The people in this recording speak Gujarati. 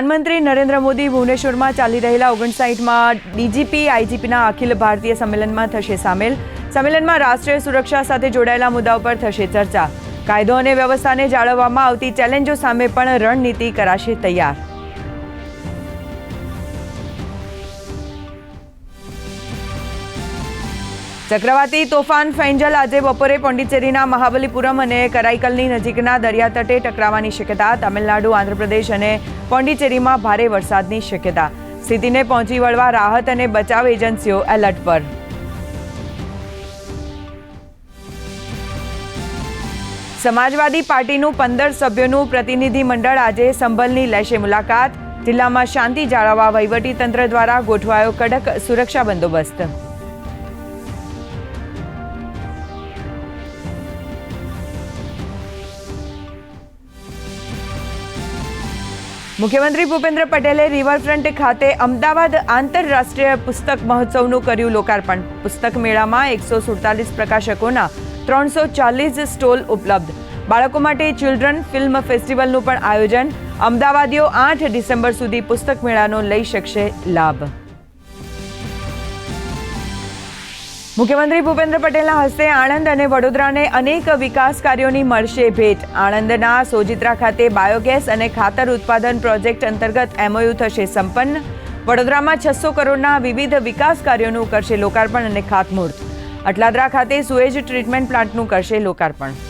પ્રધાનમંત્રી નરેન્દ્ર મોદી ભુવનેશ્વરમાં ચાલી રહેલા ઓગણસાઠમાં ડીજીપી, આઈજીપીના અખિલ ભારતીય સંમેલનમાં થશે સામેલ. સંમેલનમાં રાષ્ટ્રીય સુરક્ષા સાથે જોડાયેલા મુદ્દા પર થશે ચર્ચા. કાયદો અને વ્યવસ્થાને જાળવવામાં આવતી ચેલેન્જો સામે પણ રણનીતિ કરાશે તૈયાર. ચક્રવાતી તોફાન ફેન્જલ આજે બપોરે પોંડિચેરીના મહાબલીપુરમ અને કરાઈકલની નજીકના દરિયાતટે ટકરાવાની શક્યતા, તમિલનાડુ, આંધ્રપ્રદેશ અને પોંડિચેરીમાં ભારે વરસાદની શક્યતા. સ્થિતિને પહોંચી વળવા રાહત અને બચાવ એજન્સીઓ એલર્ટ પર. સમાજવાદી પાર્ટીનું પંદર સભ્યોનું પ્રતિનિધિ મંડળ આજે સંભલની લેશે મુલાકાત. જિલ્લામાં શાંતિ જાળવવા વહીવટીતંત્ર દ્વારા ગોઠવાયો કડક સુરક્ષા બંદોબસ્ત. મુખ્યમંત્રી ભૂપેન્દ્ર પટેલે રિવરફ્રન્ટ ખાતે અમદાવાદ આંતરરાષ્ટ્રીય પુસ્તક મહોત્સવનું કર્યું લોકાર્પણ. પુસ્તક મેળામાં એકસો સુડતાલીસ પ્રકાશકોના ત્રણસો ચાલીસ સ્ટોલ ઉપલબ્ધ. બાળકો માટે ચિલ્ડ્રન ફિલ્મ ફેસ્ટિવલનું પણ આયોજન. અમદાવાદીઓ આઠ ડિસેમ્બર સુધી પુસ્તક મેળાનો લઈ શકશે લાભ. મુખ્યમંત્રી ભૂપેન્દ્ર પટેલના હસ્તે આણંદ અને વડોદરાને અનેક વિકાસ કાર્યોની મળશે ભેટ. આણંદના સોજિત્રા ખાતે બાયોગેસ અને ખાતર ઉત્પાદન પ્રોજેક્ટ અંતર્ગત એમઓયુ થશે સંપન્ન. વડોદરામાં છસો કરોડના વિવિધ વિકાસ કાર્યોનું કરશે લોકાર્પણ અને ખાતમુહૂર્ત. અટલાદરા ખાતે સુએજ ટ્રીટમેન્ટ પ્લાન્ટનું કરશે લોકાર્પણ.